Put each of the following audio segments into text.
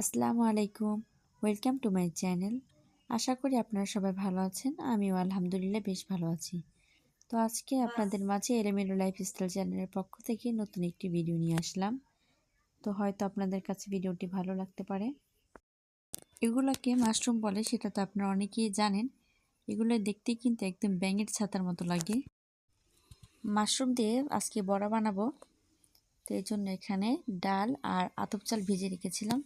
আসসালামু আলাইকুম। Welcome to my channel আশা করি আপনারা সবাই ভালো আছেন। আমিও আলহামদুলিল্লাহ বেশ ভালো আছি। তো আজকে আপনাদের মাঝে এলোমেলো লাইফস্টাইল চ্যানেলের পক্ষ থেকে নতুন একটি ভিডিও নিয়ে আসলাম। তো হয়তো আপনাদের কাছে ভিডিওটি ভালো লাগতে পারে। এগুলোকে মাশরুম বলে সেটা তো আপনারা অনেকেই জানেন। এগুলো দেখতে কিন্তু একদম ব্যাঙের ছাতার মতো লাগে। মাশরুম দিয়ে আজকে বড়া বানাবো। তো এই জন্য এখানে ডাল আর আতপ চাল ভেজে রেখেছিলাম।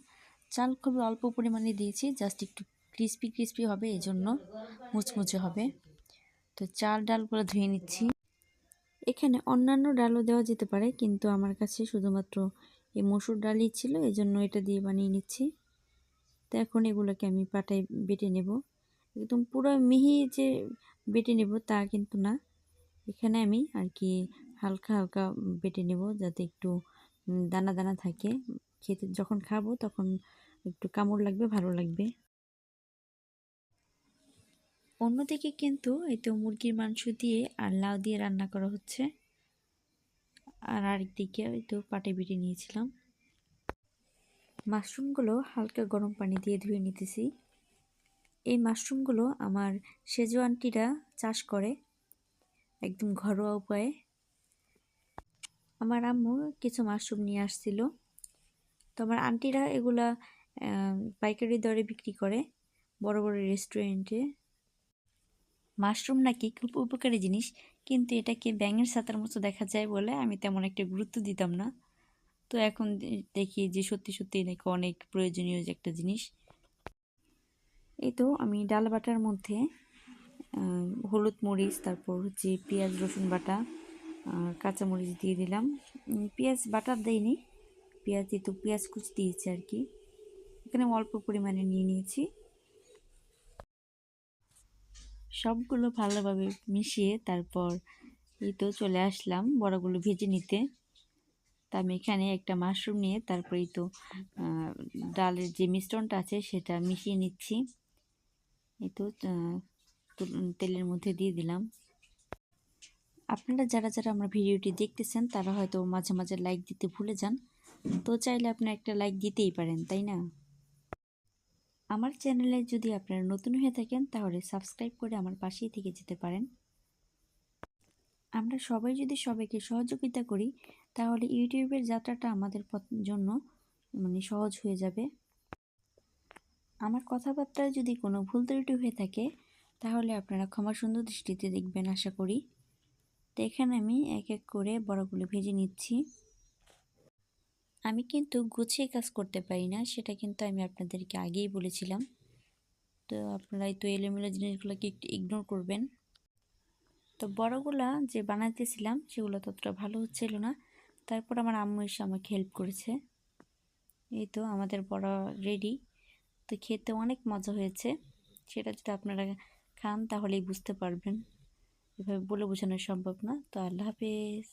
চাল খুবই অল্প পরিমাণে দিয়েছি জাস্ট একটু ক্রিস্পি ক্রিস্পি হবে এই জন্য মুচমুচে হবে। তো চাল ডালগুলো ধুয়ে নিচ্ছি। এখানে অন্যান্য ডালও দেওয়া যেতে পারে, কিন্তু আমার কাছে শুধুমাত্র এই মসুর ডালই ছিল এই জন্য এটা দিয়ে বানিয়ে নিচ্ছি। তো এখন এগুলোকে আমি পাটায় বেটে নেব। একদম পুরো মিহি যে বেটে নেব তা কিন্তু না। এখানে আমি আর কি হালকা হালকা বেটে নেব, যাতে একটু দানা দানা থাকে। খেতে যখন খাব তখন একটু কামড় লাগবে, ভালো লাগবে। অন্যদিকে কিন্তু এই তো মুরগির মাংস দিয়ে আর লাউ দিয়ে রান্না করা হচ্ছে। আর আরেকদিকে ওই তো পাটে বিটে নিয়েছিলাম। মাশরুমগুলো হালকা গরম পানি দিয়ে ধুয়ে নিতেছি। এই মাশরুমগুলো আমার সেজো আন্টিরা চাষ করে একদম ঘরোয়া উপায়ে। আমার আম্মু কিছু মাশরুম নিয়ে আসছিল। তো আমার আন্টিরা এগুলা পাইকারি দরে বিক্রি করে বড় বড় রেস্টুরেন্টে মাশরুম নাকি খুব উপকারী জিনিস, কিন্তু এটাকে ব্যাঙের ছাতার মতো দেখা যায় বলে আমি তেমন একটা গুরুত্ব দিতাম না। তো এখন দেখি যে সত্যি সত্যি নাকি অনেক প্রয়োজনীয় যে একটা জিনিস। এই তো আমি ডাল বাটার মধ্যে হলুদ মরিচ, তারপর হচ্ছে পেঁয়াজ, রসুন বাটা কাঁচামরিচ দিয়ে দিলাম। পেঁয়াজ বাটার দেয়নি পেঁয়াজ দিয়ে তো পেঁয়াজ কুচ দিয়েছি আর কি। এখানে অল্প পরিমাণে নিয়ে নিয়েছি। সবগুলো ভালোভাবে মিশিয়ে তারপর এই তো চলে আসলাম বড়গুলো ভেজে নিতে। তা আমি এখানে একটা মাশরুম নিয়ে তারপর এই তো ডালের যে মিশ্রণটা আছে সেটা মিশিয়ে নিচ্ছি। এই তো তেলের মধ্যে দিয়ে দিলাম। আপনারা যারা যারা আমার ভিডিওটি দেখতেছেন, তারা হয়তো মাঝে মাঝে লাইক দিতে ভুলে যান। তো চাইলে আপনার একটা লাইক দিতেই পারেন, তাই না? আমার চ্যানেলে যদি আপনারা নতুন হয়ে থাকেন, তাহলে সাবস্ক্রাইব করে আমার পাশেই থেকে যেতে পারেন। আমরা সবাই যদি সবাইকে সহযোগিতা করি, তাহলে ইউটিউবের যাত্রাটা আমাদের জন্য মানে সহজ হয়ে যাবে। আমার কথাবার্তায় যদি কোনো ভুল ত্রুটি হয়ে থাকে, তাহলে আপনারা ক্ষমা সুন্দর দৃষ্টিতে দেখবেন, আশা করি। তো এখানে আমি এক এক করে বড়গুলো ভেজে নিচ্ছি। আমি কিন্তু গুছিয়ে কাজ করতে পারি না, সেটা কিন্তু আমি আপনাদেরকে আগেই বলেছিলাম। তো আপনারা এই তো এলোমেলো জিনিসগুলোকে একটু ইগনোর করবেন। তো বড়গুলা যে বানাইতেছিলাম, সেগুলো ততটা ভালো হচ্ছিল না। তারপর আমার আম্মু এসে আমাকে হেল্প করেছে। এই তো আমাদের বড় রেডি তো খেতে অনেক মজা হয়েছে। সেটা যদি আপনারা খান, তাহলেই বুঝতে পারবেন। এভাবে বলে বোঝানো সম্ভব না। তো আল্লাহ হাফেজ।